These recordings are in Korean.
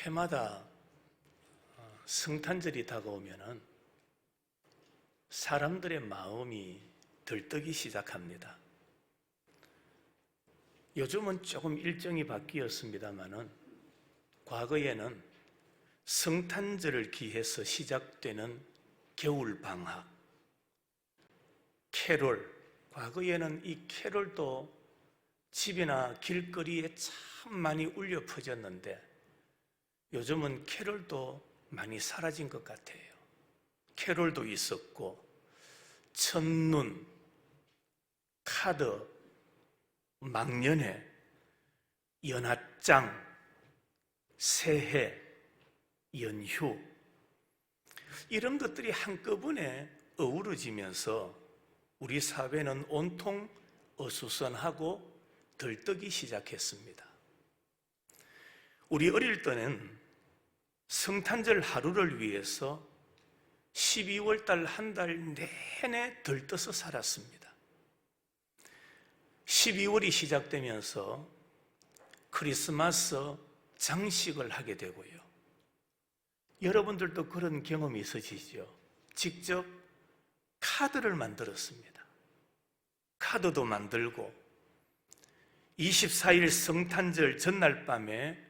해마다 어, 성탄절이 다가오면은 사람들의 마음이 들뜨기 시작합니다. 요즘은 조금 일정이 바뀌었습니다만은 과거에는 성탄절을 기해서 시작되는 겨울 방학, 캐롤, 과거에는 이 캐롤도 집이나 길거리에 참 많이 울려 퍼졌는데 요즘은 캐롤도 많이 사라진 것 같아요. 캐롤도 있었고 첫눈, 카드, 막년회, 연합장, 새해, 연휴 이런 것들이 한꺼번에 어우러지면서 우리 사회는 온통 어수선하고 들뜨기 시작했습니다. 우리 어릴 때는 성탄절 하루를 위해서 12월 달 한 달 내내 들떠서 살았습니다. 12월이 시작되면서 크리스마스 장식을 하게 되고요. 여러분들도 그런 경험이 있으시죠? 직접 카드를 만들었습니다. 카드도 만들고 24일 성탄절 전날 밤에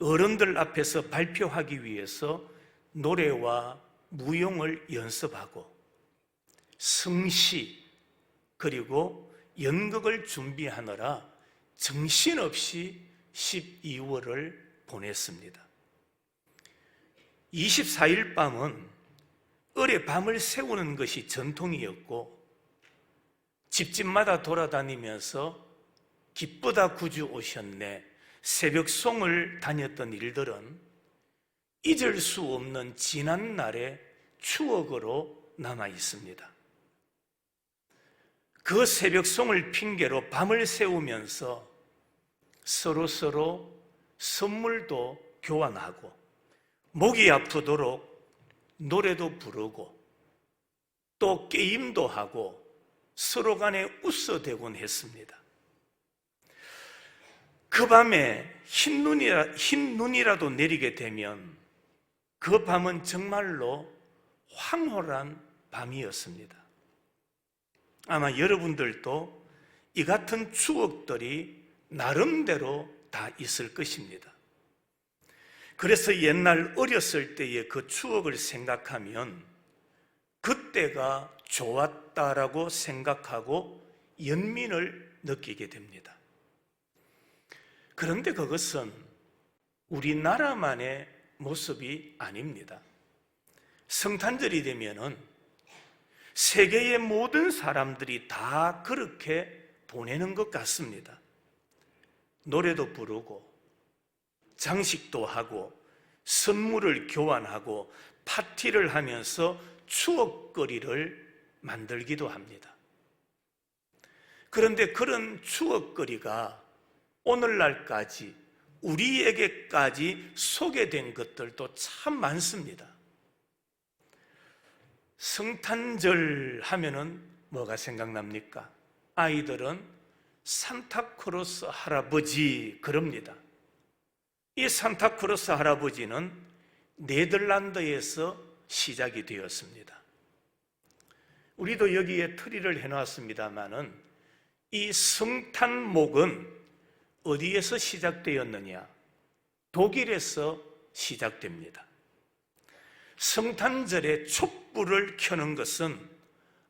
어른들 앞에서 발표하기 위해서 노래와 무용을 연습하고 성시 그리고 연극을 준비하느라 정신없이 12월을 보냈습니다. 24일 밤은 어뢰 밤을 세우는 것이 전통이었고 집집마다 돌아다니면서 기쁘다 구주 오셨네 새벽송을 다녔던 일들은 잊을 수 없는 지난 날의 추억으로 남아 있습니다. 그 새벽송을 핑계로 밤을 새우면서 서로 서로 선물도 교환하고 목이 아프도록 노래도 부르고 또 게임도 하고 서로 간에 웃어대곤 했습니다. 그 밤에 흰, 눈이라, 흰 눈이라도 내리게 되면 그 밤은 정말로 황홀한 밤이었습니다. 아마 여러분들도 이 같은 추억들이 나름대로 다 있을 것입니다. 그래서 옛날 어렸을 때의 그 추억을 생각하면 그때가 좋았다라고 생각하고 연민을 느끼게 됩니다. 그런데 그것은 우리나라만의 모습이 아닙니다. 성탄절이 되면은 세계의 모든 사람들이 다 그렇게 보내는 것 같습니다. 노래도 부르고, 장식도 하고, 선물을 교환하고, 파티를 하면서 추억거리를 만들기도 합니다. 그런데 그런 추억거리가 오늘날까지 우리에게까지 소개된 것들도 참 많습니다. 성탄절 하면은 뭐가 생각납니까? 아이들은 산타크로스 할아버지 그럽니다. 이 산타크로스 할아버지는 네덜란드에서 시작이 되었습니다. 우리도 여기에 트리를 해놨습니다만은 이 성탄목은 어디에서 시작되었느냐? 독일에서 시작됩니다. 성탄절에 촛불을 켜는 것은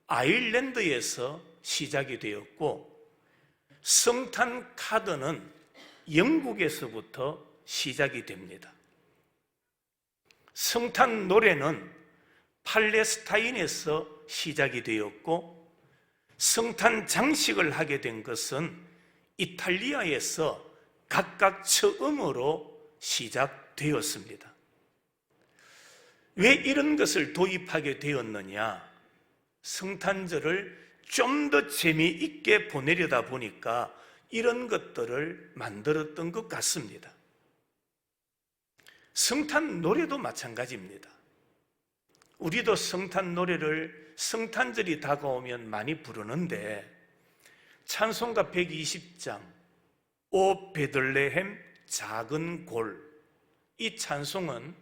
아일랜드에서 시작이 되었고, 성탄 카드는 영국에서부터 시작이 됩니다. 성탄 노래는 팔레스타인에서 시작이 되었고, 성탄 장식을 하게 된 것은 이탈리아에서 각각 처음으로 시작되었습니다. 왜 이런 것을 도입하게 되었느냐? 성탄절을 좀 더 재미있게 보내려다 보니까 이런 것들을 만들었던 것 같습니다. 성탄 노래도 마찬가지입니다. 우리도 성탄 노래를 성탄절이 다가오면 많이 부르는데 찬송가 120장 오 베들레헴 작은 골 이 찬송은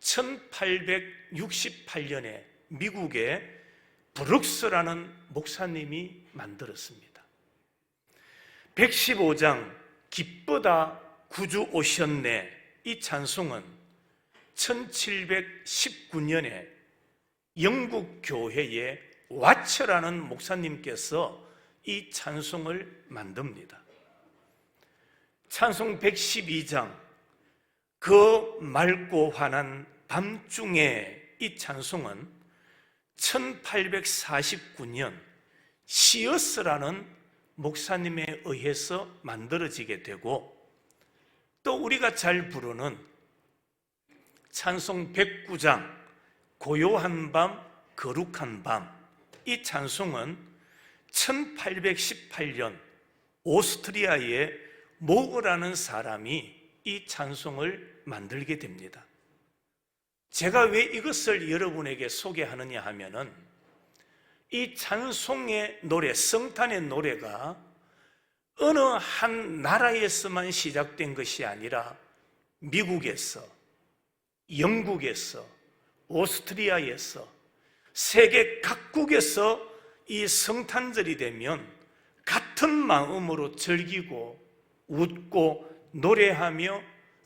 1868년에 미국의 브룩스라는 목사님이 만들었습니다. 115장 기쁘다 구주 오셨네 이 찬송은 1719년에 영국 교회의 와처라는 목사님께서 이 찬송을 만듭니다. 찬송 112장 그 맑고 환한 밤중에 이 찬송은 1849년 시어스라는 목사님에 의해서 만들어지게 되고 또 우리가 잘 부르는 찬송 109장 고요한 밤 거룩한 밤 이 찬송은 1818년 오스트리아의 모그라는 사람이 이 찬송을 만들게 됩니다. 제가 왜 이것을 여러분에게 소개하느냐 하면은 이 찬송의 노래, 성탄의 노래가 어느 한 나라에서만 시작된 것이 아니라 미국에서, 영국에서, 오스트리아에서, 세계 각국에서 이 성탄절이 되면 같은 마음으로 즐기고 웃고 노래하며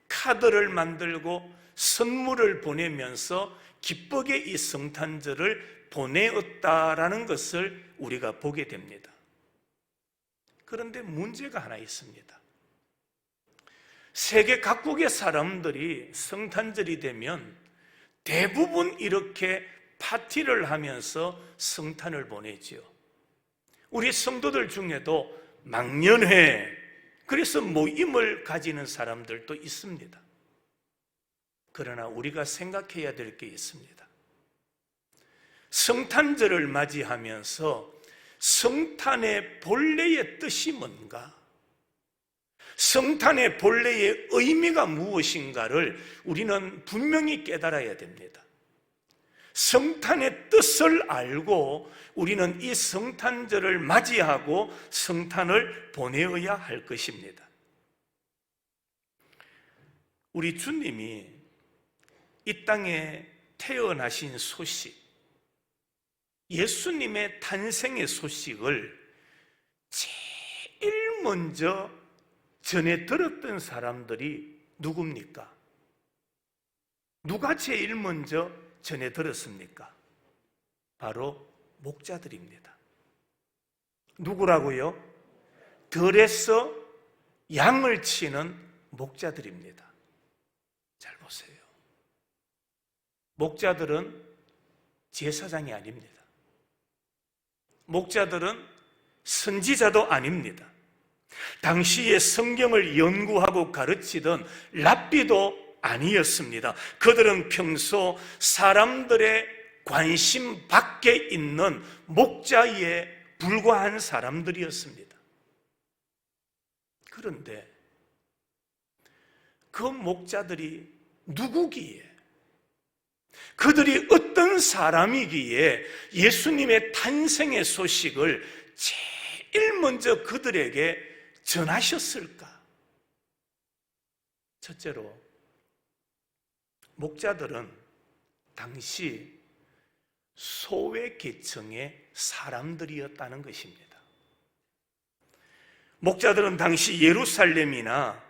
카드를 만들고 선물을 보내면서 기쁘게 이 성탄절을 보내었다라는 것을 우리가 보게 됩니다. 그런데 문제가 하나 있습니다. 세계 각국의 사람들이 성탄절이 되면 대부분 이렇게 파티를 하면서 성탄을 보내지요. 우리 성도들 중에도 망년회, 그래서 모임을 가지는 사람들도 있습니다. 그러나 우리가 생각해야 될 게 있습니다. 성탄절을 맞이하면서 성탄의 본래의 뜻이 뭔가? 성탄의 본래의 의미가 무엇인가를 우리는 분명히 깨달아야 됩니다. 성탄의 뜻을 알고 우리는 이 성탄절을 맞이하고 성탄을 보내어야 할 것입니다. 우리 주님이 이 땅에 태어나신 소식, 예수님의 탄생의 소식을 제일 먼저 전해 들었던 사람들이 누굽니까? 누가 제일 먼저 전해 들었습니까? 바로 목자들입니다. 누구라고요? 들에서 양을 치는 목자들입니다. 잘 보세요. 목자들은 제사장이 아닙니다. 목자들은 선지자도 아닙니다. 당시에 성경을 연구하고 가르치던 랍비도 아니었습니다. 그들은 평소 사람들의 관심 밖에 있는 목자에 불과한 사람들이었습니다. 그런데 그 목자들이 누구기에 그들이 어떤 사람이기에 예수님의 탄생의 소식을 제일 먼저 그들에게 전하셨을까? 첫째로, 목자들은 당시 소외 계층의 사람들이었다는 것입니다. 목자들은 당시 예루살렘이나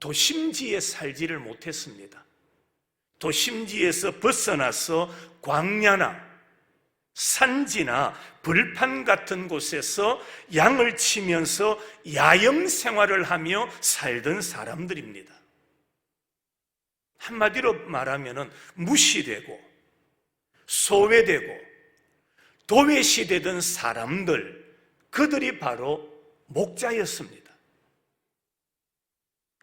도심지에 살지를 못했습니다. 도심지에서 벗어나서 광야나 산지나 불판 같은 곳에서 양을 치면서 야영 생활을 하며 살던 사람들입니다. 한마디로 말하면 무시되고 소외되고 도외시되던 사람들, 그들이 바로 목자였습니다.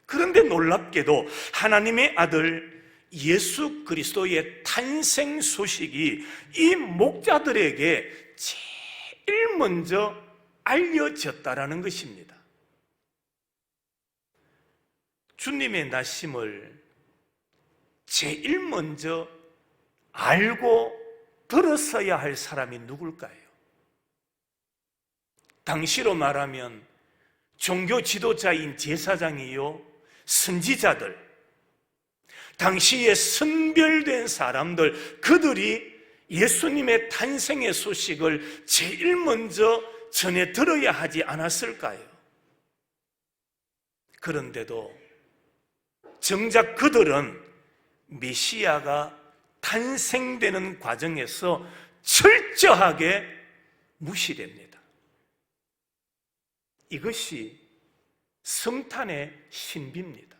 그런데 놀랍게도 하나님의 아들 예수 그리스도의 탄생 소식이 이 목자들에게 제일 먼저 알려졌다라는 것입니다. 주님의 나심을 제일 먼저 알고 들었어야 할 사람이 누굴까요? 당시로 말하면 종교 지도자인 제사장이요, 선지자들, 당시에 선별된 사람들, 그들이 예수님의 탄생의 소식을 제일 먼저 전해 들어야 하지 않았을까요? 그런데도 정작 그들은 메시아가 탄생되는 과정에서 철저하게 무시됩니다. 이것이 성탄의 신비입니다.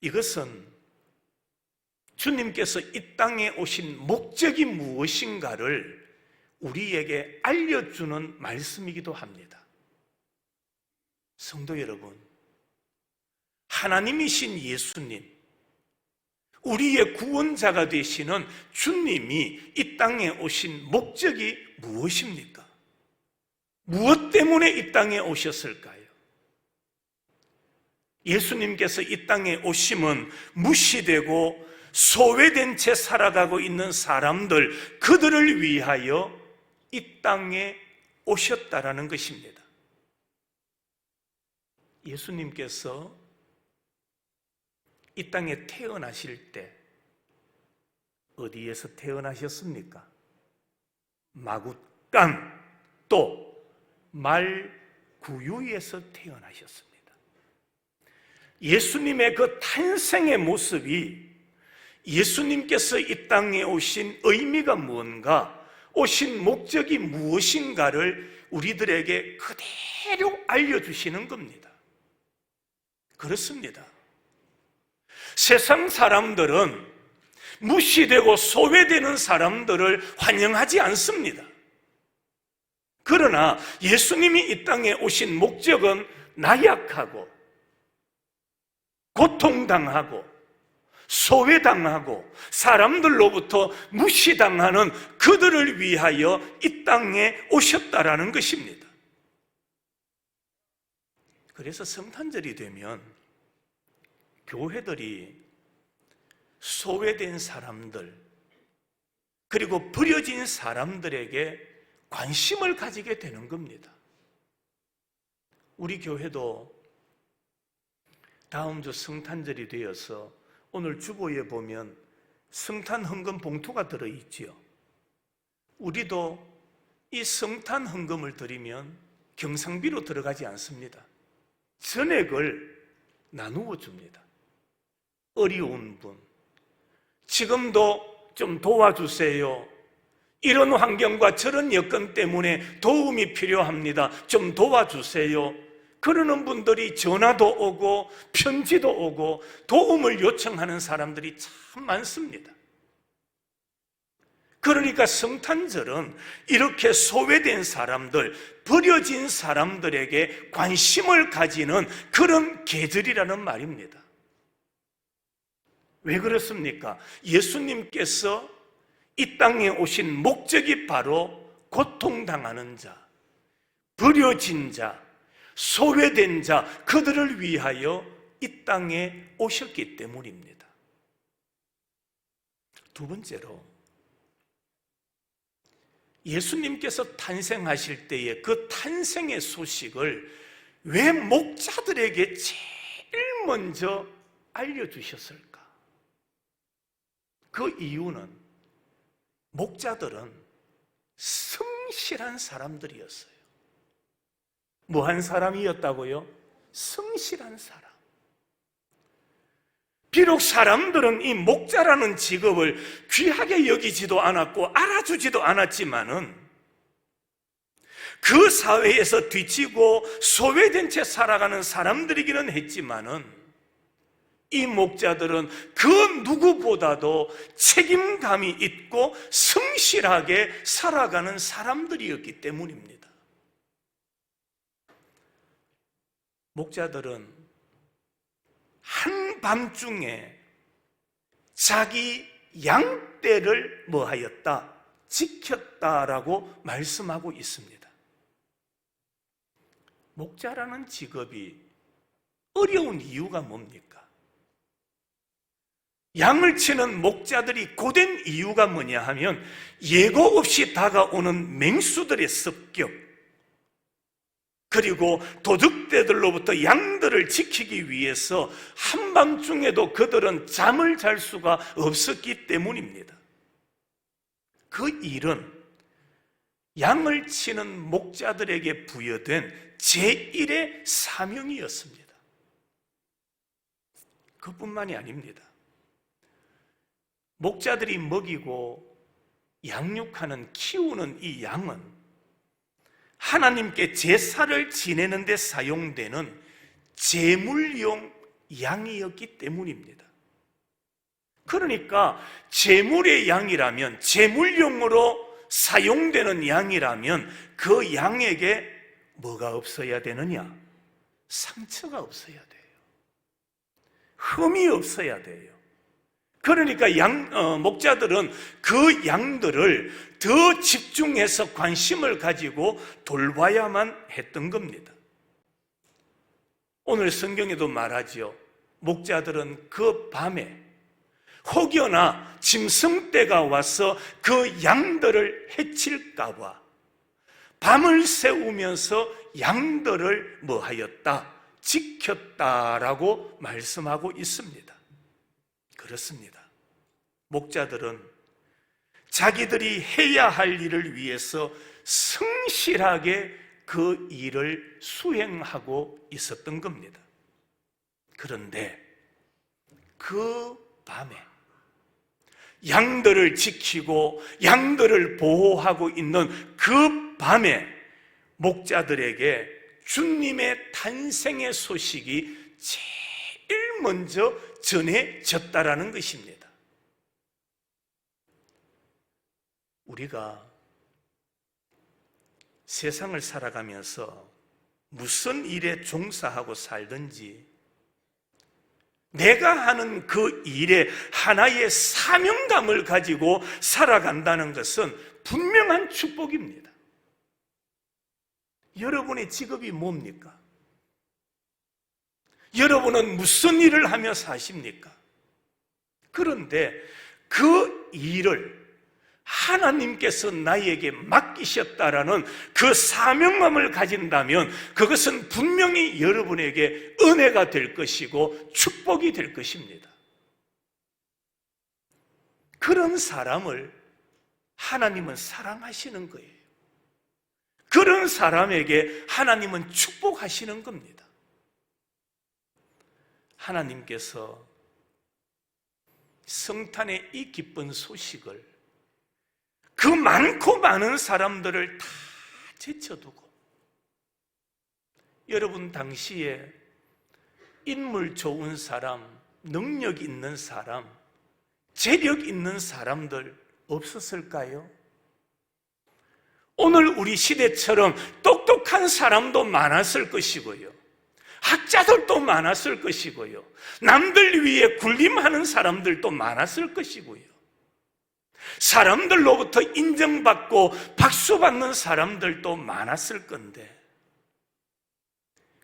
이것은 주님께서 이 땅에 오신 목적이 무엇인가를 우리에게 알려주는 말씀이기도 합니다. 성도 여러분, 하나님이신 예수님, 우리의 구원자가 되시는 주님이 이 땅에 오신 목적이 무엇입니까? 무엇 때문에 이 땅에 오셨을까요? 예수님께서 이 땅에 오심은 무시되고 소외된 채 살아가고 있는 사람들, 그들을 위하여 이 땅에 오셨다라는 것입니다. 예수님께서 이 땅에 태어나실 때 어디에서 태어나셨습니까? 마굿간 또 말구유에서 태어나셨습니다. 예수님의 그 탄생의 모습이 예수님께서 이 땅에 오신 의미가 무언가, 오신 목적이 무엇인가를 우리들에게 그대로 알려주시는 겁니다. 그렇습니다. 세상 사람들은 무시되고 소외되는 사람들을 환영하지 않습니다. 그러나 예수님이 이 땅에 오신 목적은 나약하고 고통당하고 소외당하고 사람들로부터 무시당하는 그들을 위하여 이 땅에 오셨다라는 것입니다. 그래서 성탄절이 되면 교회들이 소외된 사람들 그리고 버려진 사람들에게 관심을 가지게 되는 겁니다. 우리 교회도 다음 주 성탄절이 되어서 오늘 주보에 보면 성탄 헌금 봉투가 들어있지요. 우리도 이 성탄 헌금을 드리면 경상비로 들어가지 않습니다. 전액을 나누어 줍니다. 어려운 분, 지금도 좀 도와주세요. 이런 환경과 저런 여건 때문에 도움이 필요합니다. 좀 도와주세요. 그러는 분들이 전화도 오고 편지도 오고 도움을 요청하는 사람들이 참 많습니다. 그러니까 성탄절은 이렇게 소외된 사람들, 버려진 사람들에게 관심을 가지는 그런 계절이라는 말입니다. 왜 그렇습니까? 예수님께서 이 땅에 오신 목적이 바로 고통당하는 자, 버려진 자, 소외된 자, 그들을 위하여 이 땅에 오셨기 때문입니다. 두 번째로, 예수님께서 탄생하실 때의 그 탄생의 소식을 왜 목자들에게 제일 먼저 알려주셨을까? 그 이유는 목자들은 성실한 사람들이었어요. 뭐한 사람이었다고요? 성실한 사람. 비록 사람들은 이 목자라는 직업을 귀하게 여기지도 않았고 알아주지도 않았지만은 그 사회에서 뒤치고 소외된 채 살아가는 사람들이기는 했지만은 이 목자들은 그 누구보다도 책임감이 있고 성실하게 살아가는 사람들이었기 때문입니다. 목자들은 한밤중에 자기 양떼를 뭐하였다? 지켰다라고 말씀하고 있습니다. 목자라는 직업이 어려운 이유가 뭡니까? 양을 치는 목자들이 고된 이유가 뭐냐 하면 예고 없이 다가오는 맹수들의 습격, 그리고 도둑대들로부터 양들을 지키기 위해서 한밤중에도 그들은 잠을 잘 수가 없었기 때문입니다. 그 일은 양을 치는 목자들에게 부여된 제1의 사명이었습니다. 그뿐만이 아닙니다. 목자들이 먹이고 양육하는 키우는 이 양은 하나님께 제사를 지내는 데 사용되는 제물용 양이었기 때문입니다. 그러니까 제물의 양이라면 제물용으로 사용되는 양이라면 그 양에게 뭐가 없어야 되느냐? 상처가 없어야 돼요. 흠이 없어야 돼요. 그러니까 양, 어, 목자들은 그 양들을 더 집중해서 관심을 가지고 돌봐야만 했던 겁니다. 오늘 성경에도 말하지요. 목자들은 그 밤에 혹여나 짐승떼가 와서 그 양들을 해칠까봐 밤을 새우면서 양들을 뭐하였다? 지켰다라고 말씀하고 있습니다. 그렇습니다. 목자들은 자기들이 해야 할 일을 위해서 성실하게 그 일을 수행하고 있었던 겁니다. 그런데 그 밤에 양들을 지키고 양들을 보호하고 있는 그 밤에 목자들에게 주님의 탄생의 소식이 제일 먼저 전해졌다라는 것입니다. 우리가 세상을 살아가면서 무슨 일에 종사하고 살든지 내가 하는 그 일에 하나의 사명감을 가지고 살아간다는 것은 분명한 축복입니다. 여러분의 직업이 뭡니까? 여러분은 무슨 일을 하며 사십니까? 그런데 그 일을 하나님께서 나에게 맡기셨다라는 그 사명감을 가진다면 그것은 분명히 여러분에게 은혜가 될 것이고 축복이 될 것입니다. 그런 사람을 하나님은 사랑하시는 거예요. 그런 사람에게 하나님은 축복하시는 겁니다. 하나님께서 성탄의 이 기쁜 소식을 그 많고 많은 사람들을 다 제쳐두고 여러분 당시에 인물 좋은 사람, 능력 있는 사람, 재력 있는 사람들 없었을까요? 오늘 우리 시대처럼 똑똑한 사람도 많았을 것이고요. 학자들도 많았을 것이고요. 남들 위해 군림하는 사람들도 많았을 것이고요. 사람들로부터 인정받고 박수받는 사람들도 많았을 건데,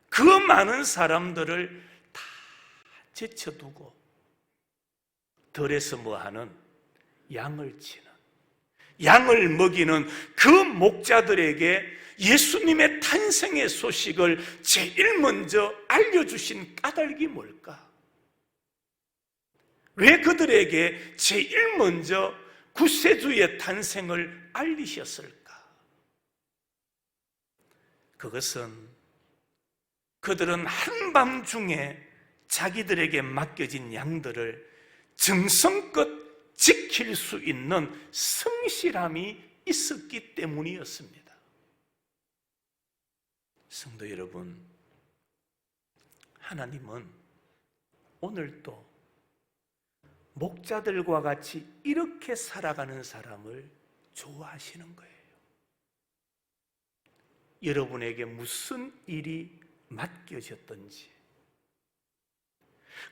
그 많은 사람들을 다 제쳐두고, 덜에서 뭐 하는 양을 치는, 양을 먹이는 그 목자들에게 예수님의 탄생의 소식을 제일 먼저 알려주신 까닭이 뭘까? 왜 그들에게 제일 먼저 구세주의 탄생을 알리셨을까? 그것은 그들은 한밤 중에 자기들에게 맡겨진 양들을 정성껏 지킬 수 있는 성실함이 있었기 때문이었습니다. 성도 여러분, 하나님은 오늘도 목자들과 같이 이렇게 살아가는 사람을 좋아하시는 거예요. 여러분에게 무슨 일이 맡겨졌던지,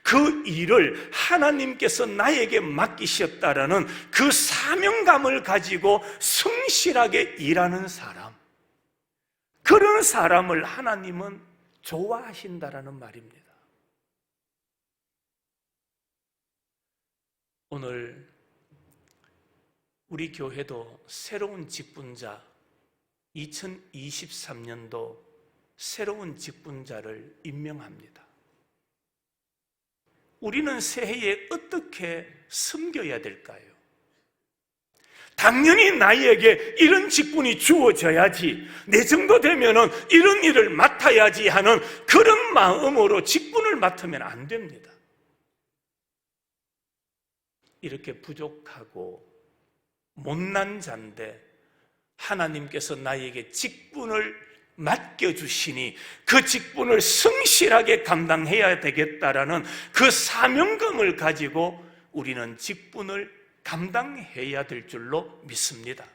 그 일을 하나님께서 나에게 맡기셨다라는 그 사명감을 가지고 성실하게 일하는 사람, 그런 사람을 하나님은 좋아하신다라는 말입니다. 오늘 우리 교회도 새로운 직분자 2023년도 새로운 직분자를 임명합니다. 우리는 새해에 어떻게 섬겨야 될까요? 당연히 나에게 이런 직분이 주어져야지, 내 정도 되면은 이런 일을 맡아야지 하는 그런 마음으로 직분을 맡으면 안 됩니다. 이렇게 부족하고 못난 자인데 하나님께서 나에게 직분을 맡겨주시니 그 직분을 성실하게 감당해야 되겠다라는 그 사명감을 가지고 우리는 직분을 감당해야 될 줄로 믿습니다.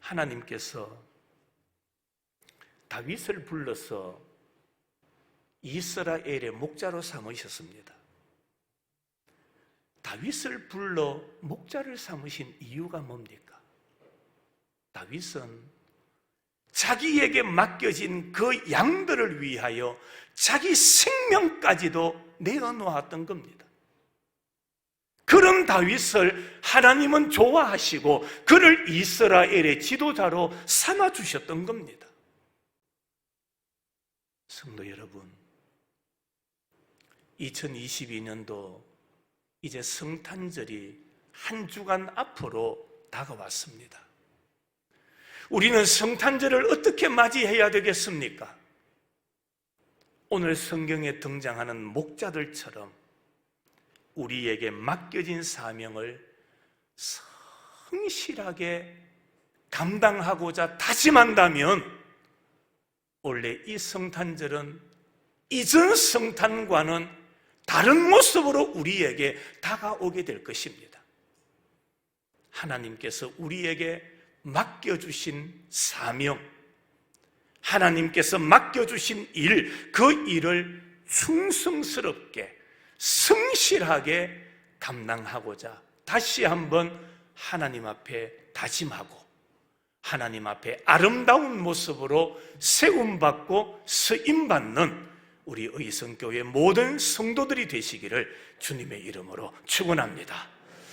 하나님께서 다윗을 불러서 이스라엘의 목자로 삼으셨습니다. 다윗을 불러 목자를 삼으신 이유가 뭡니까? 다윗은 자기에게 맡겨진 그 양들을 위하여 자기 생명까지도 내어놓았던 겁니다. 그런 다윗을 하나님은 좋아하시고 그를 이스라엘의 지도자로 삼아 주셨던 겁니다. 성도 여러분, 2022년도 이제 성탄절이 한 주간 앞으로 다가왔습니다. 우리는 성탄절을 어떻게 맞이해야 되겠습니까? 오늘 성경에 등장하는 목자들처럼 우리에게 맡겨진 사명을 성실하게 감당하고자 다짐한다면 원래 이 성탄절은 이전 성탄과는 다른 모습으로 우리에게 다가오게 될 것입니다. 하나님께서 우리에게 맡겨주신 사명, 하나님께서 맡겨주신 일, 그 일을 충성스럽게, 성실하게 감당하고자 다시 한번 하나님 앞에 다짐하고, 하나님 앞에 아름다운 모습으로 세움받고 쓰임받는 우리 의성교회 모든 성도들이 되시기를 주님의 이름으로 축원합니다.